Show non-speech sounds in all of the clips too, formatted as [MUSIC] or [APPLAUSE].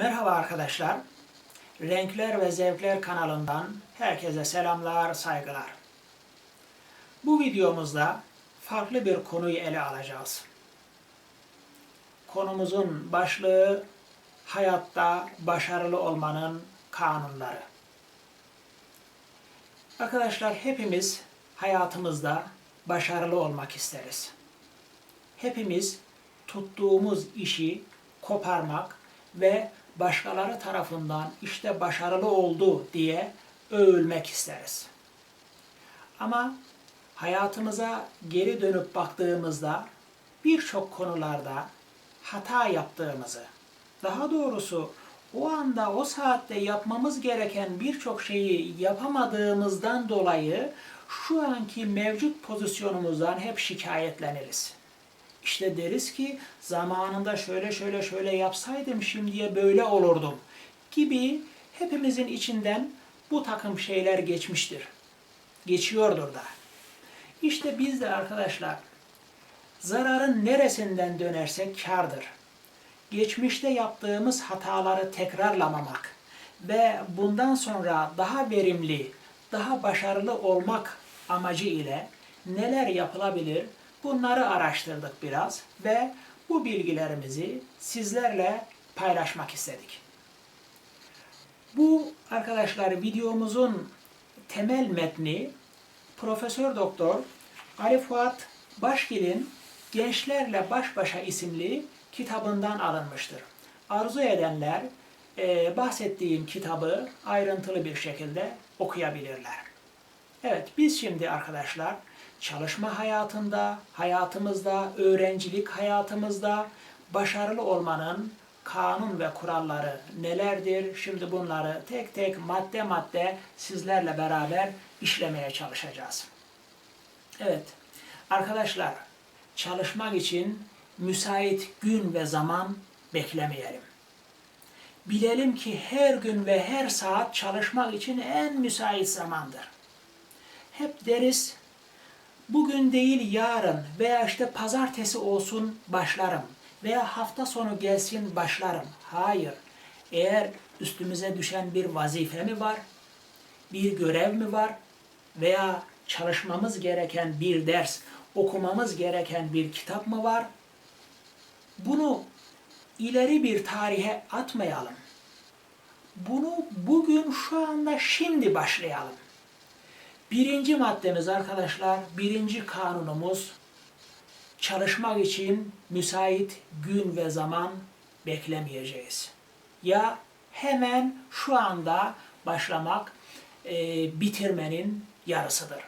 Merhaba arkadaşlar. Renkler ve Zevkler kanalından herkese selamlar, saygılar. Bu videomuzda farklı bir konuyu ele alacağız. Konumuzun başlığı hayatta başarılı olmanın kanunları. Arkadaşlar hepimiz hayatımızda başarılı olmak isteriz. Hepimiz tuttuğumuz işi koparmak ve başkaları tarafından işte başarılı oldu diye övülmek isteriz. Ama hayatımıza geri dönüp baktığımızda birçok konularda hata yaptığımızı, daha doğrusu o anda o saatte yapmamız gereken birçok şeyi yapamadığımızdan dolayı şu anki mevcut pozisyonumuzdan hep şikayetleniriz. İşte deriz ki zamanında şöyle şöyle şöyle yapsaydım şimdiye böyle olurdum gibi hepimizin içinden bu takım şeyler geçmiştir. Geçiyordur da. İşte biz de arkadaşlar zararın neresinden dönersek kardır. Geçmişte yaptığımız hataları tekrarlamamak ve bundan sonra daha verimli, daha başarılı olmak amacı ile neler yapılabilir bunları araştırdık biraz ve bu bilgilerimizi sizlerle paylaşmak istedik. Bu arkadaşlar videomuzun temel metni Profesör Doktor Ali Fuat Başgil'in Gençlerle Baş Başa isimli kitabından alınmıştır. Arzu edenler e, bahsettiğim kitabı ayrıntılı bir şekilde okuyabilirler. Evet biz şimdi arkadaşlar çalışma hayatında, hayatımızda, öğrencilik hayatımızda başarılı olmanın kanun ve kuralları nelerdir? Şimdi bunları tek tek madde madde sizlerle beraber işlemeye çalışacağız. Evet, arkadaşlar çalışmak için müsait gün ve zaman beklemeyelim. Bilelim ki her gün ve her saat çalışmak için en müsait zamandır. Hep deriz, bugün değil yarın veya işte pazartesi olsun başlarım veya hafta sonu gelsin başlarım. Hayır. Eğer üstümüze düşen bir vazife mi var, bir görev mi var veya çalışmamız gereken bir ders, okumamız gereken bir kitap mı var? Bunu ileri bir tarihe atmayalım. Bunu bugün şu anda şimdi başlayalım. Birinci maddemiz arkadaşlar, birinci kanunumuz çalışmak için müsait gün ve zaman beklemeyeceğiz. Ya hemen şu anda başlamak e, bitirmenin yarısıdır.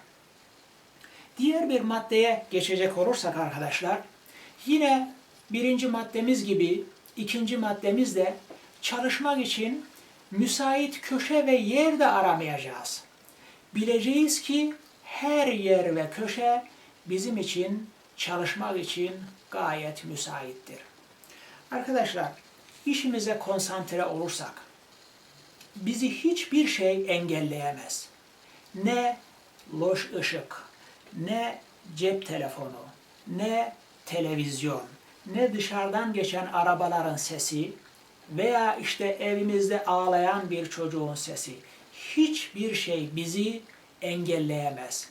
Diğer bir maddeye geçecek olursak arkadaşlar, yine birinci maddemiz gibi ikinci maddemiz de çalışmak için müsait köşe ve yer de aramayacağız. Bileceğiz ki her yer ve köşe bizim için çalışmak için gayet müsaittir. Arkadaşlar işimize konsantre olursak bizi hiçbir şey engelleyemez. Ne loş ışık, ne cep telefonu, ne televizyon, ne dışarıdan geçen arabaların sesi veya işte evimizde ağlayan bir çocuğun sesi hiçbir şey bizi engelleyemez.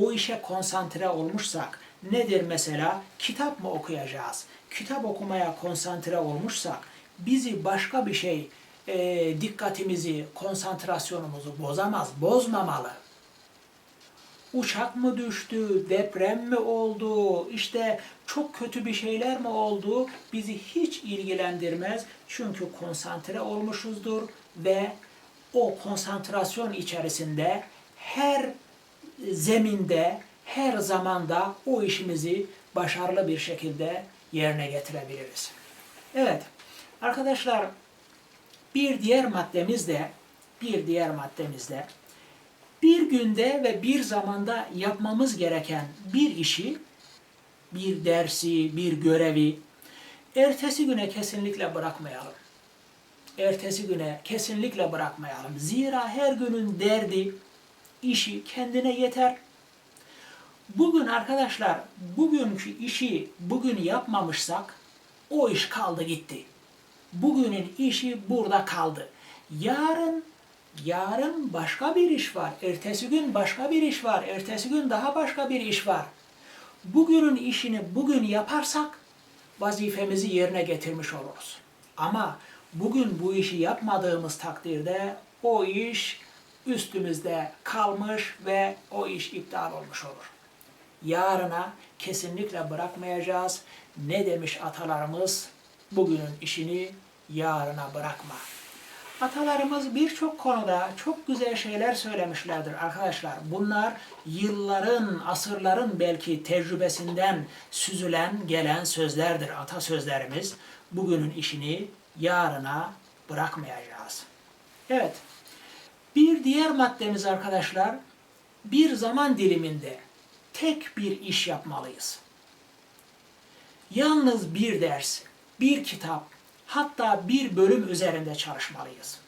O işe konsantre olmuşsak nedir mesela? Kitap mı okuyacağız? Kitap okumaya konsantre olmuşsak bizi başka bir şey e, dikkatimizi, konsantrasyonumuzu bozamaz, bozmamalı. Uçak mı düştü, deprem mi oldu, işte çok kötü bir şeyler mi oldu bizi hiç ilgilendirmez. Çünkü konsantre olmuşuzdur ve o konsantrasyon içerisinde her zeminde, her zamanda o işimizi başarılı bir şekilde yerine getirebiliriz. Evet, arkadaşlar bir diğer maddemiz de bir diğer maddemiz de bir günde ve bir zamanda yapmamız gereken bir işi, bir dersi, bir görevi ertesi güne kesinlikle bırakmayalım ertesi güne kesinlikle bırakmayalım. Zira her günün derdi, işi kendine yeter. Bugün arkadaşlar, bugünkü işi bugün yapmamışsak o iş kaldı gitti. bugünün işi burada kaldı. Yarın yarın başka bir iş var. Ertesi gün başka bir iş var. Ertesi gün daha başka bir iş var. Bugünün işini bugün yaparsak vazifemizi yerine getirmiş oluruz. Ama bugün bu işi yapmadığımız takdirde o iş üstümüzde kalmış ve o iş iptal olmuş olur. Yarına kesinlikle bırakmayacağız. Ne demiş atalarımız? Bugünün işini yarına bırakma. Atalarımız birçok konuda çok güzel şeyler söylemişlerdir arkadaşlar. Bunlar yılların, asırların belki tecrübesinden süzülen, gelen sözlerdir, atasözlerimiz. Bugünün işini yarına bırakmayacağız. Evet, bir diğer maddemiz arkadaşlar, bir zaman diliminde tek bir iş yapmalıyız. Yalnız bir ders, bir kitap, hatta bir bölüm üzerinde çalışmalıyız.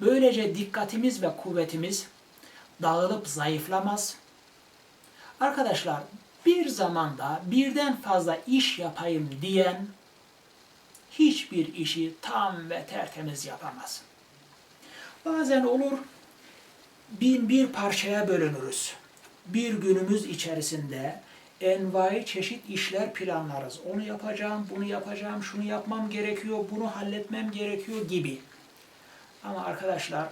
Böylece dikkatimiz ve kuvvetimiz dağılıp zayıflamaz. Arkadaşlar bir zamanda birden fazla iş yapayım diyen hiçbir işi tam ve tertemiz yapamaz. Bazen olur bin bir parçaya bölünürüz. Bir günümüz içerisinde envai çeşit işler planlarız. Onu yapacağım, bunu yapacağım, şunu yapmam gerekiyor, bunu halletmem gerekiyor gibi. Ama arkadaşlar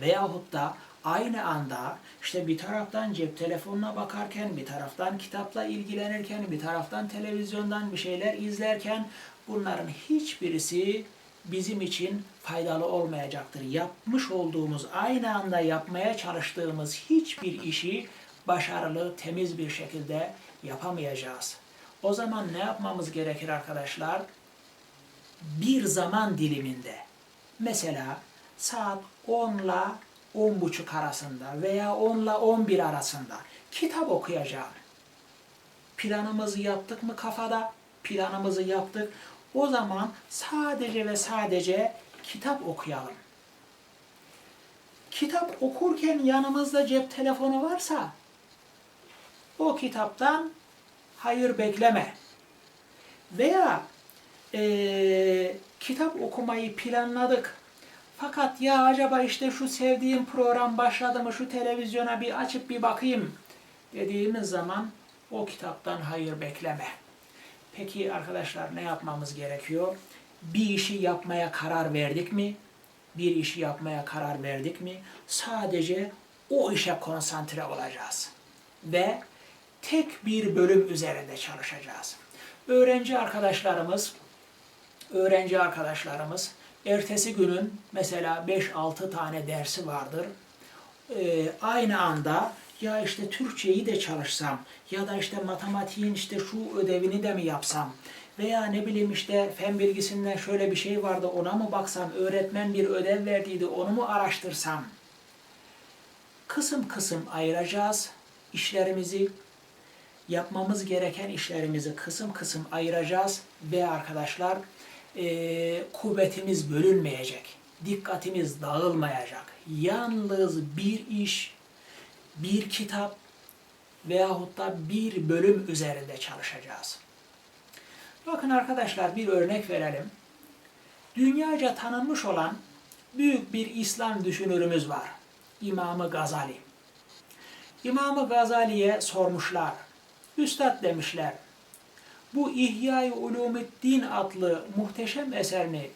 veyahut da aynı anda işte bir taraftan cep telefonuna bakarken, bir taraftan kitapla ilgilenirken, bir taraftan televizyondan bir şeyler izlerken bunların hiçbirisi bizim için faydalı olmayacaktır. Yapmış olduğumuz, aynı anda yapmaya çalıştığımız hiçbir işi başarılı, temiz bir şekilde yapamayacağız. O zaman ne yapmamız gerekir arkadaşlar? Bir zaman diliminde, mesela saat 10 ile 10 buçuk arasında veya 10 ile 11 arasında kitap okuyacağım. Planımızı yaptık mı kafada? Planımızı yaptık. O zaman sadece ve sadece kitap okuyalım. Kitap okurken yanımızda cep telefonu varsa o kitaptan hayır bekleme. Veya e, kitap okumayı planladık. Fakat ya acaba işte şu sevdiğim program başladı mı şu televizyona bir açıp bir bakayım dediğimiz zaman o kitaptan hayır bekleme. Peki arkadaşlar ne yapmamız gerekiyor? Bir işi yapmaya karar verdik mi? Bir işi yapmaya karar verdik mi? Sadece o işe konsantre olacağız. Ve tek bir bölüm üzerinde çalışacağız. Öğrenci arkadaşlarımız öğrenci arkadaşlarımız ertesi günün mesela 5-6 tane dersi vardır. Ee, aynı anda ya işte Türkçeyi de çalışsam ya da işte matematiğin işte şu ödevini de mi yapsam veya ne bileyim işte fen bilgisinden şöyle bir şey vardı ona mı baksam öğretmen bir ödev verdiydi onu mu araştırsam? Kısım kısım ayıracağız işlerimizi. Yapmamız gereken işlerimizi kısım kısım ayıracağız. Ve arkadaşlar e, kuvvetimiz bölünmeyecek, dikkatimiz dağılmayacak. Yalnız bir iş, bir kitap veyahut da bir bölüm üzerinde çalışacağız. Bakın arkadaşlar bir örnek verelim. Dünyaca tanınmış olan büyük bir İslam düşünürümüz var. İmamı Gazali. İmamı Gazali'ye sormuşlar. Üstad demişler, bu İhya-i Ulumiddin adlı muhteşem eserini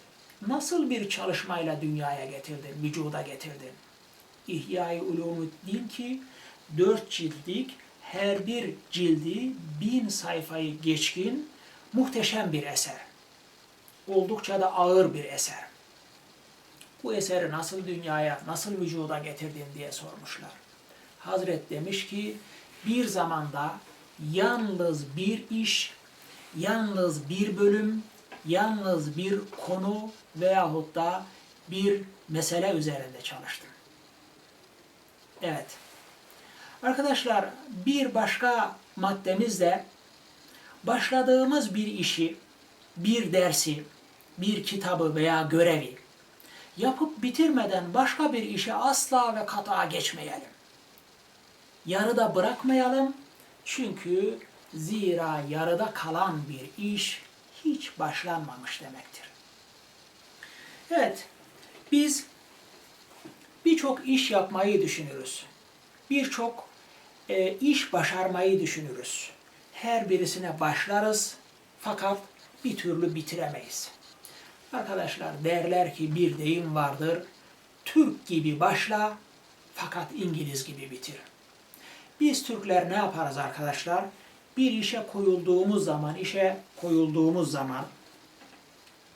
nasıl bir çalışmayla dünyaya getirdin, vücuda getirdin? İhya-i Ulumiddin ki dört ciltlik, her bir cildi bin sayfayı geçkin muhteşem bir eser. Oldukça da ağır bir eser. Bu eseri nasıl dünyaya, nasıl vücuda getirdin diye sormuşlar. Hazret demiş ki bir zamanda yalnız bir iş, yalnız bir bölüm, yalnız bir konu veyahut da bir mesele üzerinde çalıştım. Evet. Arkadaşlar bir başka maddemiz de başladığımız bir işi, bir dersi, bir kitabı veya görevi yapıp bitirmeden başka bir işe asla ve kata geçmeyelim. Yarıda bırakmayalım çünkü zira yarıda kalan bir iş hiç başlanmamış demektir. Evet, biz birçok iş yapmayı düşünürüz. Birçok e, iş başarmayı düşünürüz. Her birisine başlarız fakat bir türlü bitiremeyiz. Arkadaşlar derler ki bir deyim vardır. Türk gibi başla fakat İngiliz gibi bitir. Biz Türkler ne yaparız arkadaşlar? Bir işe koyulduğumuz zaman, işe koyulduğumuz zaman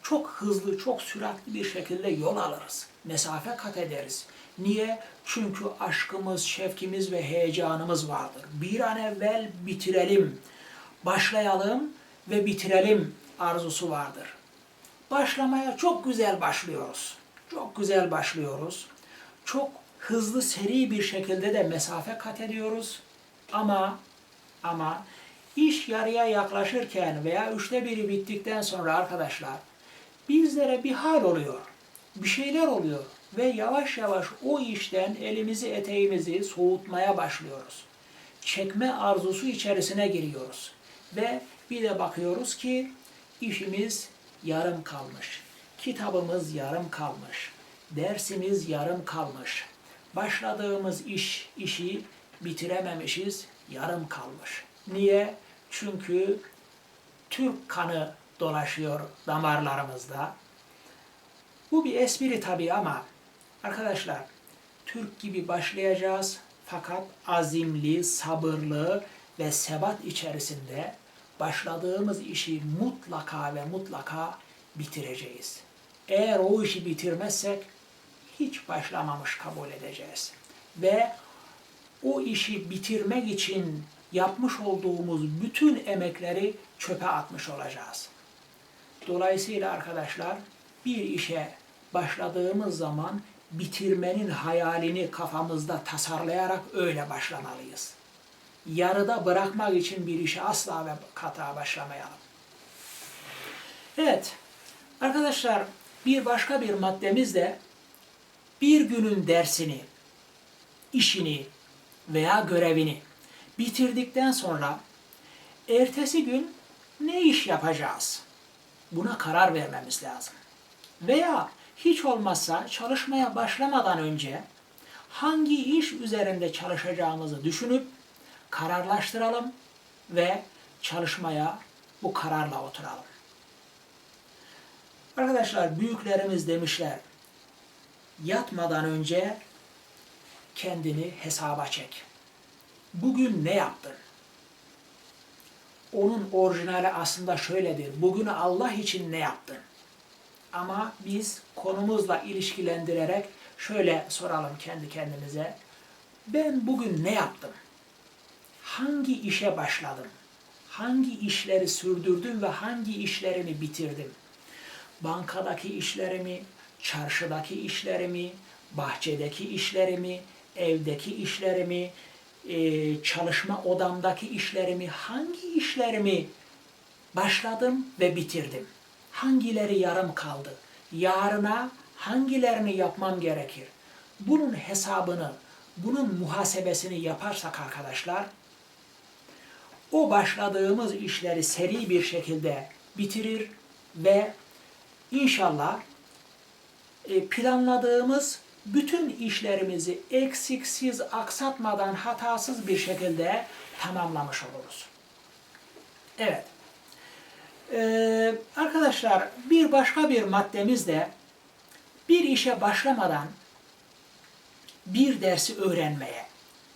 çok hızlı, çok süratli bir şekilde yol alırız. Mesafe kat ederiz. Niye? Çünkü aşkımız, şefkimiz ve heyecanımız vardır. Bir an evvel bitirelim, başlayalım ve bitirelim arzusu vardır. Başlamaya çok güzel başlıyoruz. Çok güzel başlıyoruz. Çok hızlı, seri bir şekilde de mesafe kat ediyoruz. Ama ama iş yarıya yaklaşırken veya üçte biri bittikten sonra arkadaşlar bizlere bir hal oluyor. Bir şeyler oluyor ve yavaş yavaş o işten elimizi eteğimizi soğutmaya başlıyoruz. Çekme arzusu içerisine giriyoruz. Ve bir de bakıyoruz ki işimiz yarım kalmış. Kitabımız yarım kalmış. Dersimiz yarım kalmış. Başladığımız iş, işi bitirememişiz, yarım kalmış. Niye? Çünkü Türk kanı dolaşıyor damarlarımızda. Bu bir espri tabii ama arkadaşlar Türk gibi başlayacağız fakat azimli, sabırlı ve sebat içerisinde başladığımız işi mutlaka ve mutlaka bitireceğiz. Eğer o işi bitirmezsek hiç başlamamış kabul edeceğiz. Ve o işi bitirmek için yapmış olduğumuz bütün emekleri çöpe atmış olacağız. Dolayısıyla arkadaşlar bir işe başladığımız zaman bitirmenin hayalini kafamızda tasarlayarak öyle başlamalıyız. Yarıda bırakmak için bir işe asla ve kata başlamayalım. Evet, arkadaşlar bir başka bir maddemiz de bir günün dersini, işini veya görevini bitirdikten sonra ertesi gün ne iş yapacağız? Buna karar vermemiz lazım. Veya hiç olmazsa çalışmaya başlamadan önce hangi iş üzerinde çalışacağımızı düşünüp kararlaştıralım ve çalışmaya bu kararla oturalım. Arkadaşlar büyüklerimiz demişler yatmadan önce kendini hesaba çek. Bugün ne yaptın? Onun orijinali aslında şöyledir. Bugün Allah için ne yaptın? Ama biz konumuzla ilişkilendirerek şöyle soralım kendi kendimize. Ben bugün ne yaptım? Hangi işe başladım? Hangi işleri sürdürdüm ve hangi işlerimi bitirdim? Bankadaki işlerimi, çarşıdaki işlerimi, bahçedeki işlerimi, evdeki işlerimi, e, çalışma odamdaki işlerimi, hangi işlerimi başladım ve bitirdim? Hangileri yarım kaldı? Yarına hangilerini yapmam gerekir? Bunun hesabını, bunun muhasebesini yaparsak arkadaşlar, o başladığımız işleri seri bir şekilde bitirir ve inşallah e, planladığımız bütün işlerimizi eksiksiz, aksatmadan, hatasız bir şekilde tamamlamış oluruz. Evet. Ee, arkadaşlar bir başka bir maddemiz de bir işe başlamadan bir dersi öğrenmeye,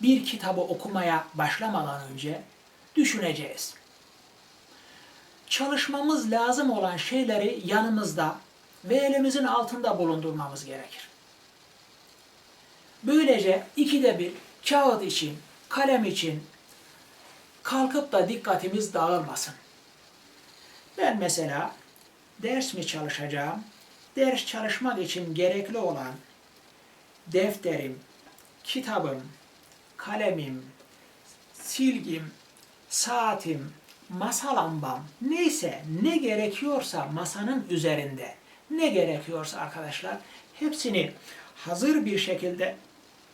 bir kitabı okumaya başlamadan önce düşüneceğiz. Çalışmamız lazım olan şeyleri yanımızda ve elimizin altında bulundurmamız gerekir. Böylece ikide bir kağıt için, kalem için kalkıp da dikkatimiz dağılmasın. Ben mesela ders mi çalışacağım? Ders çalışmak için gerekli olan defterim, kitabım, kalemim, silgim, saatim, masa lambam, neyse ne gerekiyorsa masanın üzerinde, ne gerekiyorsa arkadaşlar hepsini hazır bir şekilde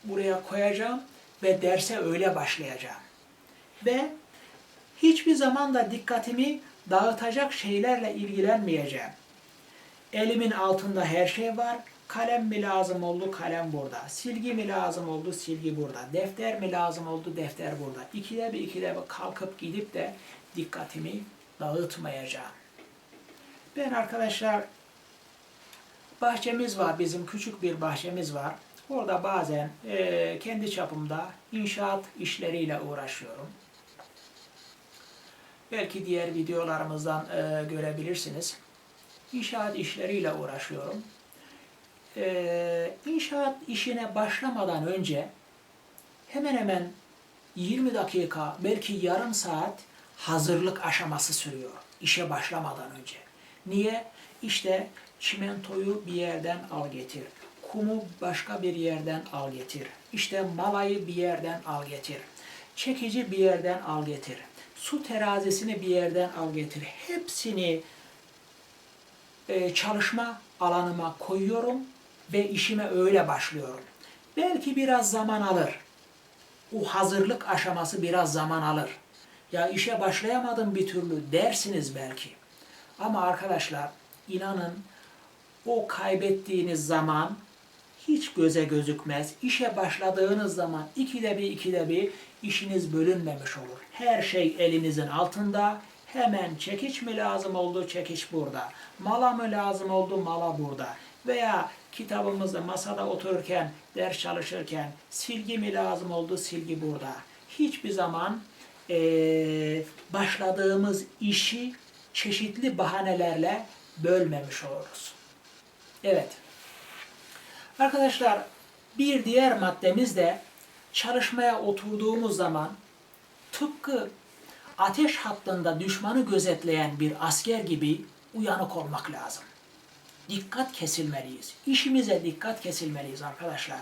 buraya koyacağım ve derse öyle başlayacağım. Ve hiçbir zaman da dikkatimi dağıtacak şeylerle ilgilenmeyeceğim. Elimin altında her şey var. Kalem mi lazım oldu? Kalem burada. Silgi mi lazım oldu? Silgi burada. Defter mi lazım oldu? Defter burada. İkide bir ikide bir kalkıp gidip de dikkatimi dağıtmayacağım. Ben arkadaşlar bahçemiz var. Bizim küçük bir bahçemiz var. Orada bazen eee, kendi çapımda inşaat işleriyle uğraşıyorum. Belki diğer videolarımızdan eee, görebilirsiniz. İnşaat işleriyle uğraşıyorum. Eee inşaat işine başlamadan önce hemen hemen 20 dakika belki yarım saat hazırlık aşaması sürüyor işe başlamadan önce. Niye? İşte çimentoyu bir yerden al getir. Kumu başka bir yerden al getir. İşte malayı bir yerden al getir. Çekici bir yerden al getir. Su terazisini bir yerden al getir. Hepsini e, çalışma alanıma koyuyorum ve işime öyle başlıyorum. Belki biraz zaman alır. O hazırlık aşaması biraz zaman alır. Ya işe başlayamadım bir türlü dersiniz belki. Ama arkadaşlar inanın o kaybettiğiniz zaman hiç göze gözükmez. İşe başladığınız zaman ikide bir ikide bir işiniz bölünmemiş olur. Her şey elinizin altında. Hemen çekiç mi lazım oldu? Çekiç burada. Mala mı lazım oldu? Mala burada. Veya kitabımızda masada otururken, ders çalışırken silgi mi lazım oldu? Silgi burada. Hiçbir zaman eee, başladığımız işi çeşitli bahanelerle bölmemiş oluruz. Evet. Arkadaşlar bir diğer maddemiz de çalışmaya oturduğumuz zaman tıpkı ateş hattında düşmanı gözetleyen bir asker gibi uyanık olmak lazım. Dikkat kesilmeliyiz. İşimize dikkat kesilmeliyiz arkadaşlar.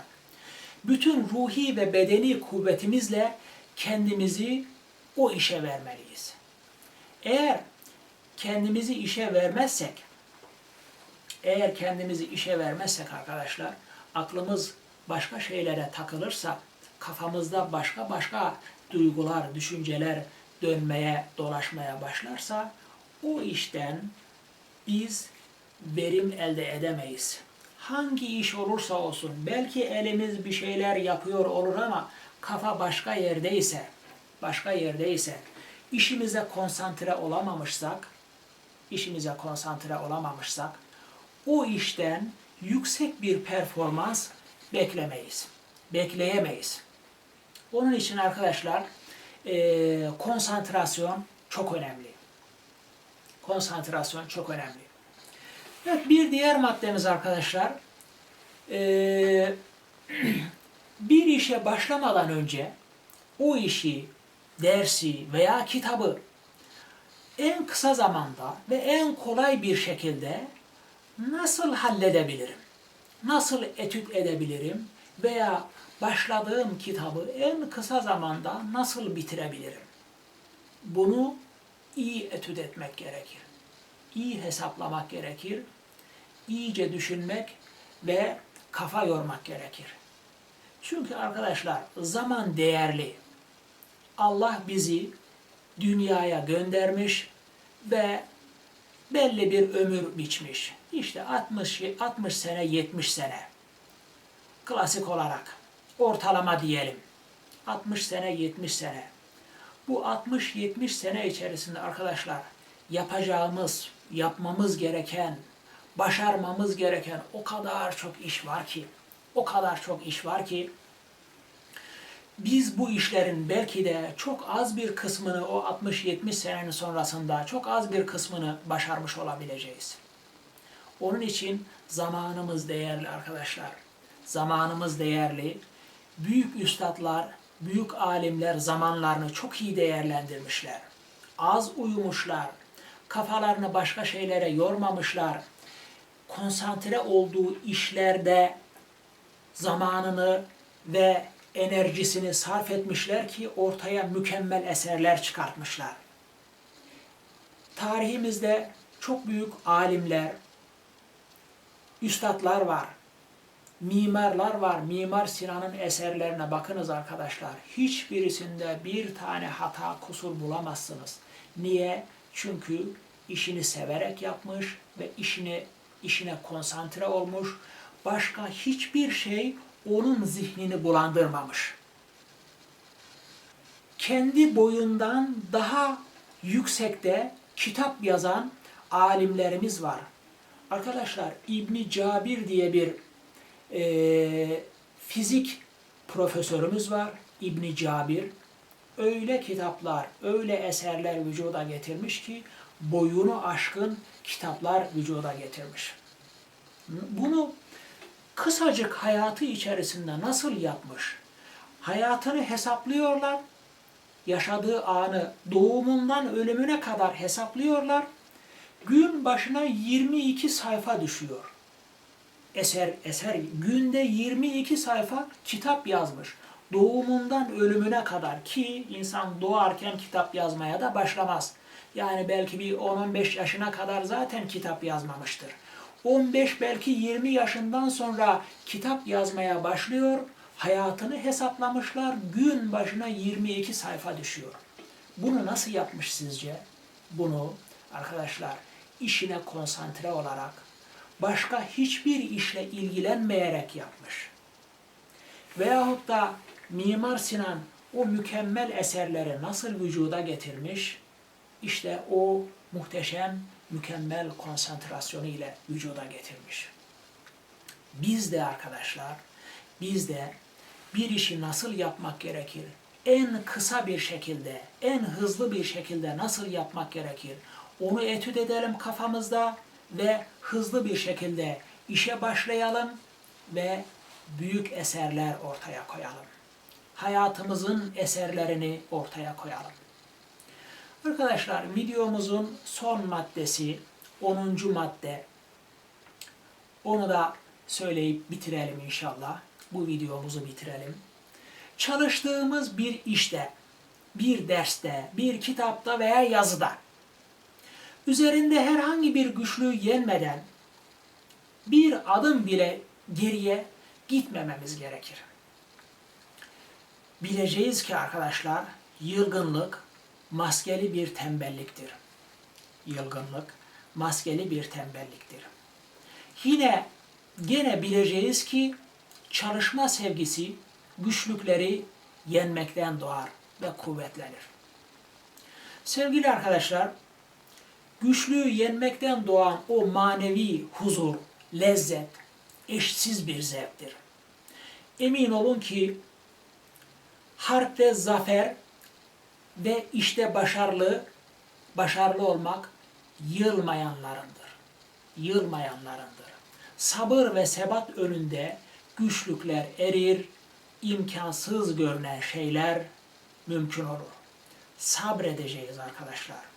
Bütün ruhi ve bedeni kuvvetimizle kendimizi o işe vermeliyiz. Eğer kendimizi işe vermezsek, eğer kendimizi işe vermezsek arkadaşlar, aklımız başka şeylere takılırsa, kafamızda başka başka duygular, düşünceler dönmeye, dolaşmaya başlarsa, o işten biz verim elde edemeyiz. Hangi iş olursa olsun, belki elimiz bir şeyler yapıyor olur ama kafa başka yerdeyse, başka yerdeyse, işimize konsantre olamamışsak, işimize konsantre olamamışsak, o işten yüksek bir performans beklemeyiz. Bekleyemeyiz. Onun için arkadaşlar eee, konsantrasyon çok önemli. Konsantrasyon çok önemli. Evet bir diğer maddemiz arkadaşlar eee, [CLEARS THROAT] bir işe başlamadan önce o işi, dersi veya kitabı en kısa zamanda ve en kolay bir şekilde nasıl halledebilirim? Nasıl etüt edebilirim? Veya başladığım kitabı en kısa zamanda nasıl bitirebilirim? Bunu iyi etüt etmek gerekir. İyi hesaplamak gerekir. iyice düşünmek ve kafa yormak gerekir. Çünkü arkadaşlar zaman değerli. Allah bizi dünyaya göndermiş ve belli bir ömür biçmiş. İşte 60 60 sene 70 sene. Klasik olarak ortalama diyelim. 60 sene 70 sene. Bu 60-70 sene içerisinde arkadaşlar yapacağımız, yapmamız gereken, başarmamız gereken o kadar çok iş var ki, o kadar çok iş var ki biz bu işlerin belki de çok az bir kısmını o 60-70 senenin sonrasında çok az bir kısmını başarmış olabileceğiz. Onun için zamanımız değerli arkadaşlar. Zamanımız değerli. Büyük üstadlar, büyük alimler zamanlarını çok iyi değerlendirmişler. Az uyumuşlar. Kafalarını başka şeylere yormamışlar. Konsantre olduğu işlerde zamanını ve enerjisini sarf etmişler ki ortaya mükemmel eserler çıkartmışlar. Tarihimizde çok büyük alimler, üstadlar var. Mimarlar var. Mimar Sinan'ın eserlerine bakınız arkadaşlar. Hiçbirisinde bir tane hata, kusur bulamazsınız. Niye? Çünkü işini severek yapmış ve işini işine konsantre olmuş, başka hiçbir şey onun zihnini bulandırmamış. Kendi boyundan daha yüksekte kitap yazan alimlerimiz var. Arkadaşlar İbni Cabir diye bir e, fizik profesörümüz var. İbni Cabir. Öyle kitaplar, öyle eserler vücuda getirmiş ki boyunu aşkın kitaplar vücuda getirmiş. Bunu kısacık hayatı içerisinde nasıl yapmış? Hayatını hesaplıyorlar. Yaşadığı anı doğumundan ölümüne kadar hesaplıyorlar. Gün başına 22 sayfa düşüyor. Eser eser günde 22 sayfa kitap yazmış. Doğumundan ölümüne kadar ki insan doğarken kitap yazmaya da başlamaz. Yani belki bir 10-15 yaşına kadar zaten kitap yazmamıştır. 15 belki 20 yaşından sonra kitap yazmaya başlıyor. Hayatını hesaplamışlar. Gün başına 22 sayfa düşüyor. Bunu nasıl yapmış sizce? Bunu arkadaşlar işine konsantre olarak başka hiçbir işle ilgilenmeyerek yapmış. Veyahut da Mimar Sinan o mükemmel eserleri nasıl vücuda getirmiş? İşte o muhteşem, mükemmel konsantrasyonu ile vücuda getirmiş. Biz de arkadaşlar, biz de bir işi nasıl yapmak gerekir? En kısa bir şekilde, en hızlı bir şekilde nasıl yapmak gerekir? Onu etüt edelim kafamızda ve hızlı bir şekilde işe başlayalım ve büyük eserler ortaya koyalım. Hayatımızın eserlerini ortaya koyalım. Arkadaşlar videomuzun son maddesi 10. madde. Onu da söyleyip bitirelim inşallah. Bu videomuzu bitirelim. Çalıştığımız bir işte, bir derste, bir kitapta veya yazıda üzerinde herhangi bir güçlüğü yenmeden bir adım bile geriye gitmememiz gerekir. Bileceğiz ki arkadaşlar yılgınlık maskeli bir tembelliktir. Yılgınlık maskeli bir tembelliktir. Yine gene bileceğiz ki çalışma sevgisi güçlükleri yenmekten doğar ve kuvvetlenir. Sevgili arkadaşlar, güçlüğü yenmekten doğan o manevi huzur, lezzet eşsiz bir zevktir. Emin olun ki harpte zafer ve işte başarılı, başarılı olmak yılmayanlarındır. Yılmayanlarındır. Sabır ve sebat önünde güçlükler erir, imkansız görünen şeyler mümkün olur. Sabredeceğiz arkadaşlar.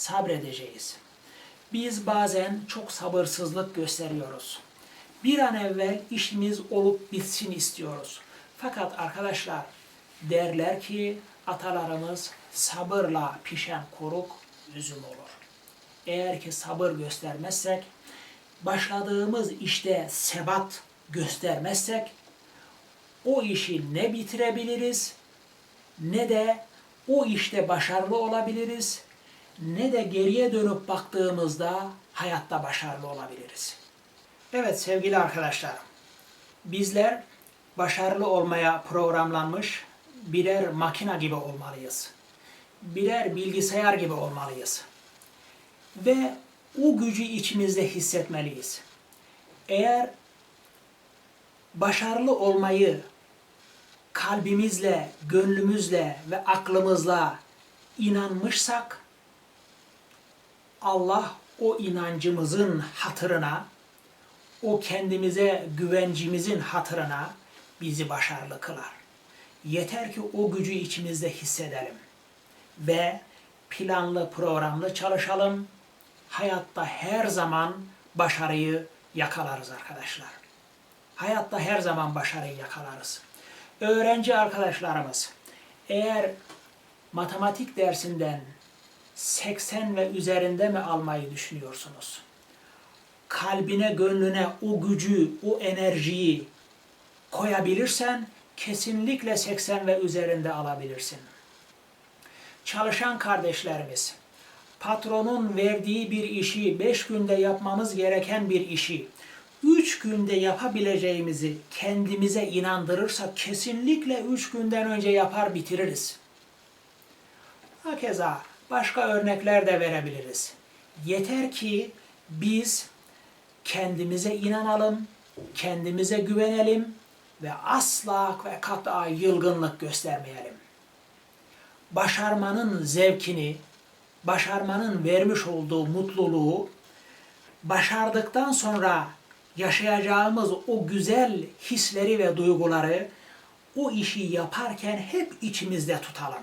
Sabredeceğiz. Biz bazen çok sabırsızlık gösteriyoruz. Bir an evvel işimiz olup bitsin istiyoruz. Fakat arkadaşlar derler ki atalarımız sabırla pişen kuruk üzüm olur. Eğer ki sabır göstermezsek, başladığımız işte sebat göstermezsek, o işi ne bitirebiliriz, ne de o işte başarılı olabiliriz, ne de geriye dönüp baktığımızda hayatta başarılı olabiliriz. Evet sevgili arkadaşlar, bizler başarılı olmaya programlanmış birer makina gibi olmalıyız. Birer bilgisayar gibi olmalıyız. Ve o gücü içimizde hissetmeliyiz. Eğer başarılı olmayı kalbimizle, gönlümüzle ve aklımızla inanmışsak Allah o inancımızın hatırına, o kendimize güvencimizin hatırına bizi başarılı kılar. Yeter ki o gücü içimizde hissedelim ve planlı programlı çalışalım. Hayatta her zaman başarıyı yakalarız arkadaşlar. Hayatta her zaman başarıyı yakalarız. Öğrenci arkadaşlarımız eğer matematik dersinden 80 ve üzerinde mi almayı düşünüyorsunuz? Kalbine, gönlüne o gücü, o enerjiyi koyabilirsen kesinlikle 80 ve üzerinde alabilirsin. Çalışan kardeşlerimiz, patronun verdiği bir işi, beş günde yapmamız gereken bir işi, üç günde yapabileceğimizi kendimize inandırırsak kesinlikle üç günden önce yapar bitiririz. Hakeza başka örnekler de verebiliriz. Yeter ki biz kendimize inanalım, kendimize güvenelim ve asla ve kata yılgınlık göstermeyelim. Başarmanın zevkini, başarmanın vermiş olduğu mutluluğu, başardıktan sonra yaşayacağımız o güzel hisleri ve duyguları o işi yaparken hep içimizde tutalım.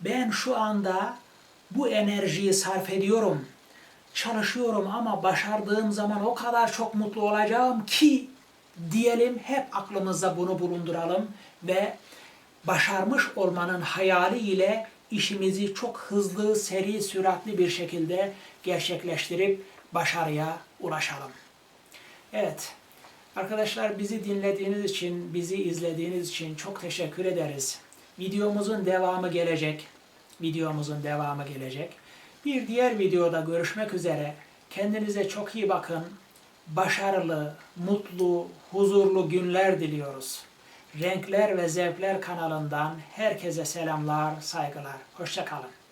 Ben şu anda bu enerjiyi sarf ediyorum. Çalışıyorum ama başardığım zaman o kadar çok mutlu olacağım ki diyelim hep aklımızda bunu bulunduralım ve başarmış olmanın hayaliyle işimizi çok hızlı, seri, süratli bir şekilde gerçekleştirip başarıya ulaşalım. Evet, arkadaşlar bizi dinlediğiniz için, bizi izlediğiniz için çok teşekkür ederiz. Videomuzun devamı gelecek. Videomuzun devamı gelecek. Bir diğer videoda görüşmek üzere. Kendinize çok iyi bakın. Başarılı, mutlu, huzurlu günler diliyoruz. Renkler ve Zevkler kanalından herkese selamlar, saygılar. Hoşçakalın.